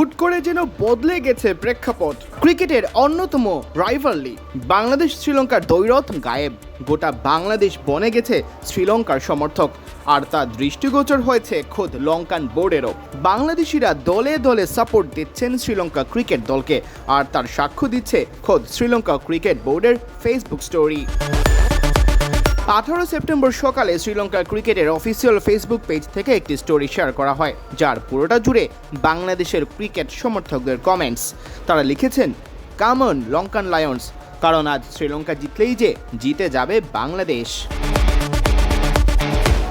হুট করে যেন বদলে গেছে প্রেক্ষাপট। ক্রিকেটের অন্যতম রাইভারলি বাংলাদেশ শ্রীলঙ্কার দৈরথ গায়েব। গোটা বাংলাদেশ বনে গেছে শ্রীলঙ্কার সমর্থক। আর তা দৃষ্টিগোচর হয়েছে খোদ লঙ্কান বোর্ডেরও। বাংলাদেশিরা দলে দলে সাপোর্ট দিচ্ছেন শ্রীলঙ্কা ক্রিকেট দলকে। আর তার সাক্ষ্য দিচ্ছে খোদ শ্রীলঙ্কা ক্রিকেট বোর্ডের ফেসবুক স্টোরি আঠারো সেপ্টেম্বর সকালে শ্রীলঙ্কার ক্রিকেটের অফিসিয়াল ফেসবুক পেজ থেকে একটি স্টোরি শেয়ার করা হয়, যার পুরোটা জুড়ে বাংলাদেশের ক্রিকেট সমর্থকদের কমেন্টস তারা লিখেছেন কামন লঙ্কান লায়ন্স, কারণ আজ শ্রীলঙ্কা জিতলেই যে, জিতে যাবে বাংলাদেশ।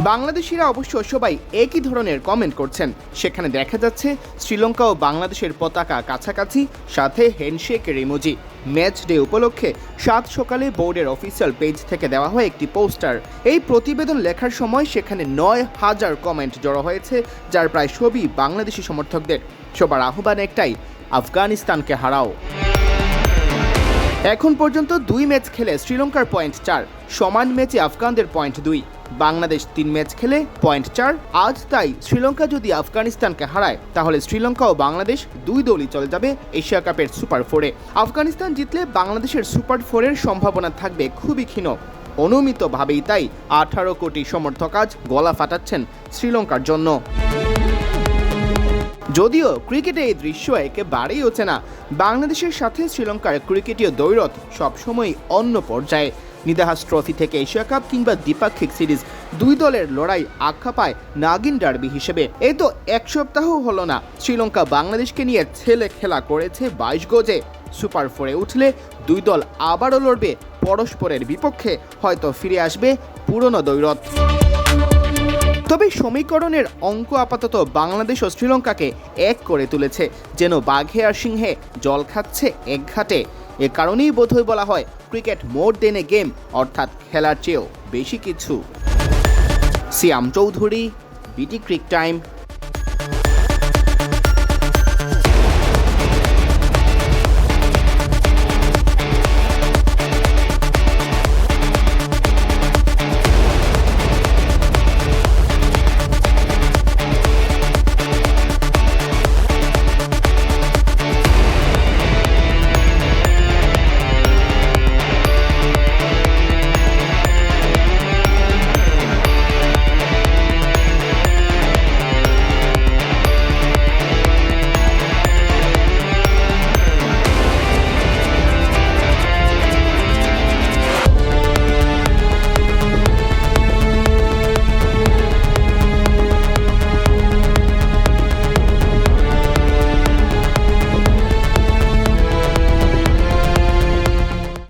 বাংলাদেশিরা অবশ্য সবাই একই ধরনের কমেন্ট করছেন। সেখানে দেখা যাচ্ছে শ্রীলঙ্কা ও বাংলাদেশের পতাকা কাছাকাছি, সাথে হ্যান্ডশেকের ইমোজি ম্যাচ ডে উপলক্ষে সাত সকালে বোর্ডের অফিসিয়াল পেজ থেকে দেওয়া হয় একটি পোস্টার এই প্রতিবেদন লেখার সময় সেখানে নয় হাজার কমেন্ট জড়ো হয়েছে, যার প্রায় সবই বাংলাদেশি সমর্থকদের। সবার আহ্বান একটাই, আফগানিস্তানকে হারাও। এখন পর্যন্ত দুই ম্যাচ খেলে শ্রীলঙ্কার পয়েন্ট চার, সমান ম্যাচে আফগানদের পয়েন্ট দুই। বাংলাদেশ তিন ম্যাচ খেলে পয়েন্ট চার। আজ তাই শ্রীলঙ্কা যদি আফগানিস্তানকে হারায়, তাহলে শ্রীলঙ্কা ও বাংলাদেশ দুই দলই চলে যাবে এশিয়া কাপের সুপার ফোরে। আফগানিস্তান জিতলে বাংলাদেশের সুপার ফোরের সম্ভাবনা থাকবে খুবই ক্ষীণ। অনুমিতভাবেই তাই আঠারো কোটি সমর্থক আজ গলা ফাটাচ্ছেন শ্রীলঙ্কার জন্য। যদিও ক্রিকেটে এই দৃশ্য একেবারেই ওঠে না, বাংলাদেশের সাথে শ্রীলঙ্কার ক্রিকেটীয় দৈরথ সবসময় অন্য পর্যায়ে। নিদাহাস ট্রফি থেকে এশিয়া কাপ কিংবা দ্বিপাক্ষিক সিরিজ দুই দলের লড়াই আখ্যা পায় নাগিন ডার্বি হিসেবে। এই তো এক সপ্তাহ হলো না, শ্রীলঙ্কা বাংলাদেশকে নিয়ে ছেলে খেলা করেছে বাইশ গজে। সুপার ফোরে উঠলে দুই দল আবারও লড়বে, পরস্পরের বিপক্ষে হয়তো ফিরে আসবে পুরনো দৈরথ তবে সমীকরণের অঙ্ক আপাতত বাংলাদেশ ও শ্রীলঙ্কাকে এক করে তুলেছে, যেন বাঘে আর সিংহে জল খাচ্ছে এক ঘাটে। এ কারণেই বোধহয় বলা হয় ক্রিকেট মোর দেন এ গেম, অর্থাৎ খেলার চেয়েও বেশি কিছু। সিয়াম চৌধুরী, বিটি ক্রিক টাইম